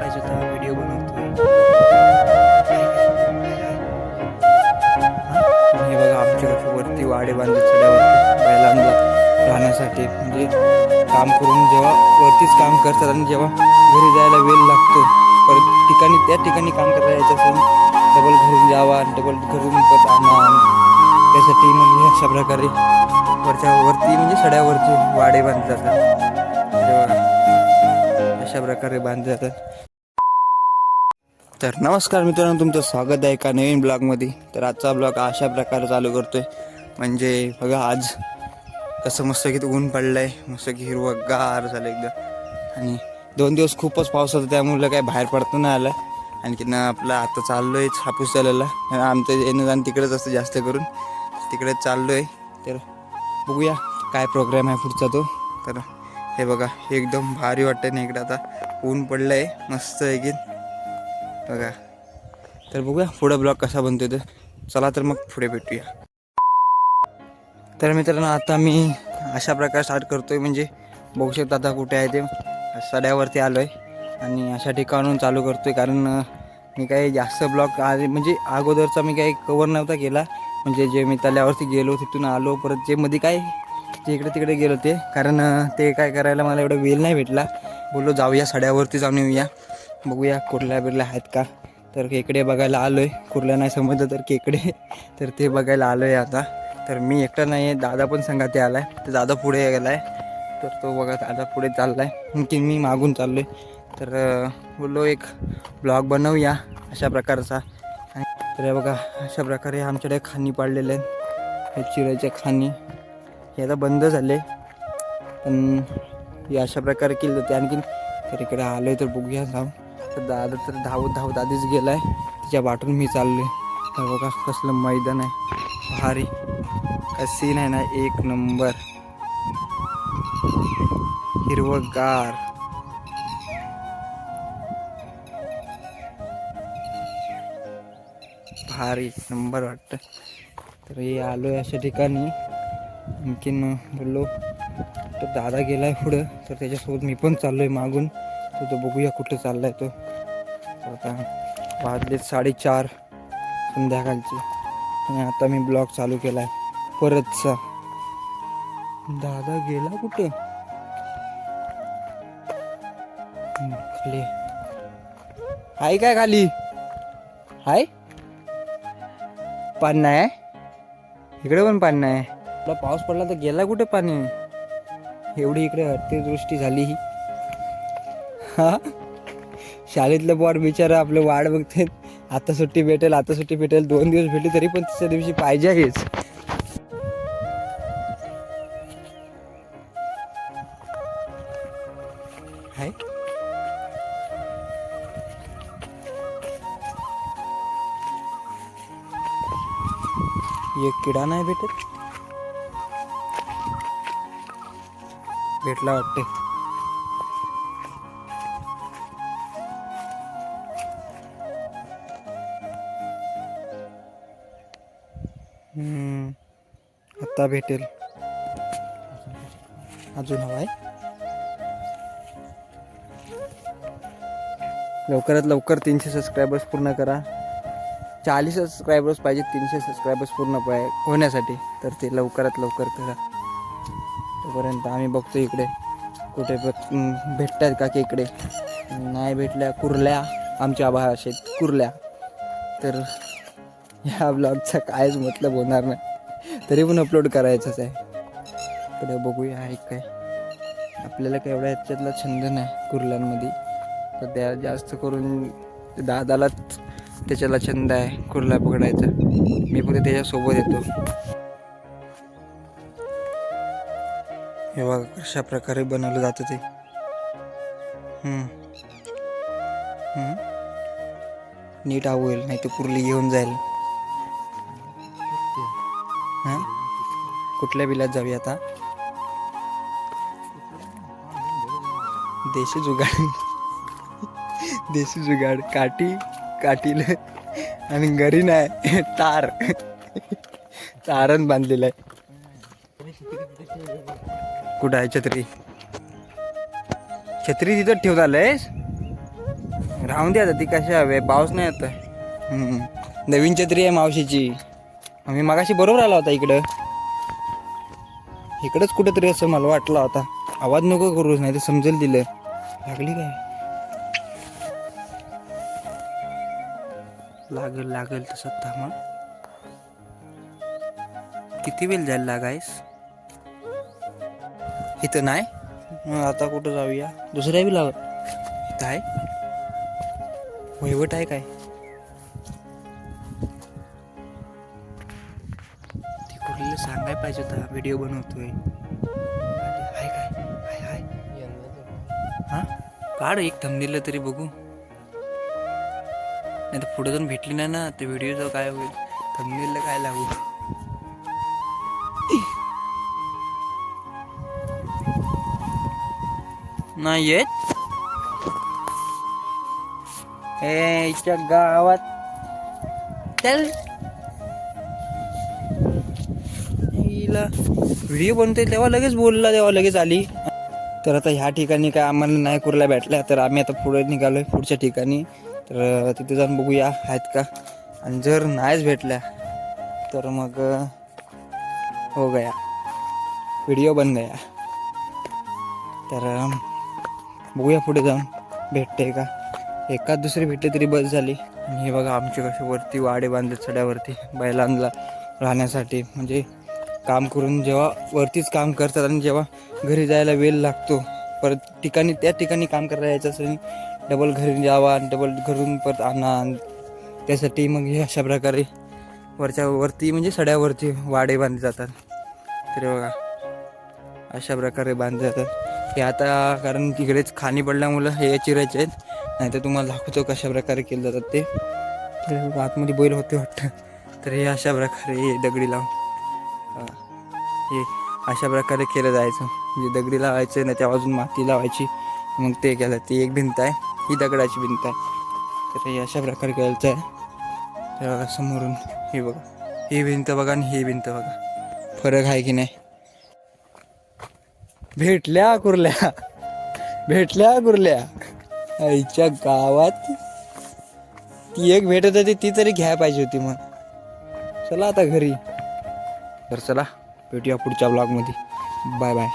पाहिजे होता व्हिडिओ बनवतोय. हे बघा आमच्या वरती वाडे बांधले चढ्यावरती बैलांना राहण्यासाठी. म्हणजे काम करून जेव्हा वरतीच काम करतात आणि जेव्हा घरी जायला वेळ लागतो परत ठिकाणी त्या ठिकाणी काम करता यायचं असून डबल घरून जावा आणि डबल घरून परत आणा. त्यासाठी मग अशा प्रकारे वरच्या वरती म्हणजे सड्यावरती वाडे बांधले जातात. अशा प्रकारे बांधले जातात. तर नमस्कार मित्रांनो तुमचं स्वागत आहे एका नवीन ब्लॉगमध्ये. तर आजचा ब्लॉग अशा प्रकारे चालू करतोय. म्हणजे बघा आज कसं मस्त की ऊन पडलं आहे मस्त की हिरवं गार झालं एकदम. आणि दोन दिवस खूपच पाऊस होता त्यामुळे काय बाहेर पडतं नाही आलं. आणखी ना आपलं आता चाललो आहे हापूस झालेला आमचं येणं जाणं तिकडेच असतं जास्त करून. तिकडेच चाललो आहे तर बघूया काय प्रोग्राम आहे पुढचा तो. तर हे बघा एकदम भारी वाटतं ना इकडं आता. ऊन पडलं आहे मस्त आहे की. बघा. तर बघूया पुढं ब्लॉग कसा बनतोय तर चला तर मग पुढे भेटूया. तर मित्रांनो आता मी अशा प्रकारे स्टार्ट करतोय म्हणजे बघू शकता आता कुठे आहे ते सड्यावरती आलो आहे आणि अशा ठिकाणून चालू करतोय कारण मी काही जास्त ब्लॉग आले म्हणजे अगोदरचा मी काही कवर नव्हता केला. म्हणजे जे मी तल्यावरती गेलो तिथून आलो परत जे मध्ये काय ते इकडे तिकडे गेलो ते कारण ते काय करायला मला एवढा वेळ नाही भेटला. बोललो जाऊया सड्यावरती जाऊन येऊया. बघूया कुर्ल्या बिरल्या आहेत का? तर केकडे बघायला आलो आहे कुर्ल्या नाही समजलं तर केकडे. तर ते बघायला आलो आहे आता. तर मी एकटा नाही आहे दादा पण सांगा ते आला आहे तर दादा पुढे गेला आहे तर तो बघा दादा पुढे चालला आहे आणखी मी मागून चाललो आहे तर बोललो एक ब्लॉग बनवूया अशा प्रकारचा. तर बघा अशा प्रकारे आमच्याकडे खाणी पाडलेले आहेत. चिराच्या खाणी. हे आता बंद झाले. पण हे अशा प्रकारे केलं होते. आणखीन तर इकडे आलो आहे तर बघूया जाऊन. तर दादा तर धावत धावत आधीच गेला आहे तिच्या वाटून मी चाललो आहे तर बघा कसलं मैदान आहे. भारी. काय सीन आहे ना? एक नंबर हिरवगार. भारी. नंबर वाटतं. तर हे आलो आहे अशा ठिकाणी. आणखीन बोललो तर दादा गेलाय पुढं तर त्याच्यासोबत मी पण चाललो आहे मागून. तर तो बघूया कुठं चाललाय तो. आता वाजले साडेचार संध्याकाळचे. आणि आता मी ब्लॉग चालू केला आहे परतचा. दादा गेला कुठे? खाली. आहे काय खाली? हाय. पाणी नाही आहे? इकडे पण पाणी नाही आहे. आपला पाऊस पडला तर गेला कुठे पाणी? एवढी इकडे अतिवृष्टी झाली ही. हा? शाळेतलं बॉड बिचारा आपलं वाढ बघते आता सुट्टी भेटेल आता सुट्टी भेटेल. दोन दिवस भेटली तरी पण तिसऱ्या दिवशी पाहिजे हेच. हाय. एक किडा नाही भेटत. भेटला वाटते. आत्ता आता भेटेल. अजून हवाय. आहे लवकरात लवकर तीनशे सबस्क्रायबर्स पूर्ण करा. चाळीस सबस्क्रायबर्स पाहिजे तीनशे सबस्क्रायबर्स पूर्ण पाय होण्यासाठी. तर ते लवकरात लवकर करा. तोपर्यंत आम्ही बघतो इकडे. कुठे भेटतात का की इकडे? नाही भेटल्या कुर्ल्या आमच्या भाषेत कुर्ल्या. तर ह्या ब्लॉगचा कायच मतलब होणार नाही. तरी पण अपलोड करायचंच आहे. इकडे बघूया आहे काय. आपल्याला काय एवढा याच्यातला छंद नाही कुर्ल्यांमध्ये. तर त्या जास्त करून दादालाच त्याच्याला छंद आहे कुर्ला पकडायचा. मी फक्त त्याच्यासोबत येतो. हे बघा कशा प्रकारे बनवलं जातं ते. नीट आव नीट होईल नाही तर पुरली घेऊन जाईल. हां? कुठल्या बिलात जाऊया आता? देशी जुगाड. देशी जुगाड. काठी काठीला आणि घरी नाही तार. तारण बांधलेलं आहे. कुठं आहे छत्री? छत्री तिथं ठेवत आलंयस राहून दे आता ती कशा हवे पाऊस नाही येत नवीन छत्री आहे मावशीची. आम्ही मगाशी बरोबर आला होता इकडं. इकडंच कुठंतरी असं मला वाटलं होता आवाज नको करूच नाही तर समजेल दिलं लागली काय? लागल लागल तसं थांबा किती वेळ जायला लागायस? इथं नाही? मग आता कुठं जाऊया? दुसऱ्या बी लावत. इथं आहे? वहिवट आहे काय? ती कुठलं सांगाय पाहिजे होता. व्हिडिओ बनवतोय. हाय काय? हाय हाय. हां? काढ एक थंबनेल तरी बघू. नाही तर पुढे जाऊन भेटली नाही ना ते व्हिडिओचं काय होईल? थंबनेलला काय लागू? नाही येत हे इच्या गावात चल. व्हिडिओ बनतोय तेव्हा लगेच बोलला तेव्हा लगेच आली. तर आता ह्या ठिकाणी काय आम्हाला नाही कुरला भेटल्या तर आम्ही आता पुढे निघालोय पुढच्या ठिकाणी. तर तिथे जाऊन बघूया आहेत का? आणि जर नाहीच भेटल्या तर मग हो गया. व्हिडिओ बन गया. तर बघूया पुढे जाऊन भेटते का? एकाच दुसरी भेटले तरी बस झाली. आणि हे बघा आमचे कसे वरती वाडे बांधले चढ्यावरती बैलांना राहण्यासाठी. म्हणजे काम करून जेव्हा वरतीच काम करतात आणि जेव्हा घरी जायला वेळ लागतो परत ठिकाणी त्या ठिकाणी काम करायला यायचं असेल डबल घरी जावा आणि डबल घरून परत आणा. त्यासाठी मग हे अशा प्रकारे वरच्या वरती म्हणजे सड्यावरती वाडे बांधले जातात. तर बघा अशा प्रकारे बांधले जातात. हे आता कारण तिकडेच खाणी पडल्यामुळं हे चिरायचे आहेत. नाही तर तुम्हाला दाखवतो कशा प्रकारे केलं जातात ते. तर आतमध्ये बैल होते वाटतं. तर हे अशा प्रकारे हे दगडी लावून हे अशा प्रकारे केलं जायचं. म्हणजे दगडी लावायचं नाही त्या बाजून माती लावायची. मग ते केलं ती एक भिंत आहे. ही दगडाची भिंत आहे. तर हे अशा प्रकारे केलं आहे. तर समोरून हे बघा. ही भिंत बघा आणि ही भिंत बघा. फरक आहे की नाही? भेटल्या कुर्ल्या. भेटल्या कुर्ल्या. आईच्या गावात ती एक भेटत होती ती तरी घ्याय पाहिजे होती मग. चला आता घरी. तर चला भेटूया पुढच्या ब्लॉगमध्ये बाय बाय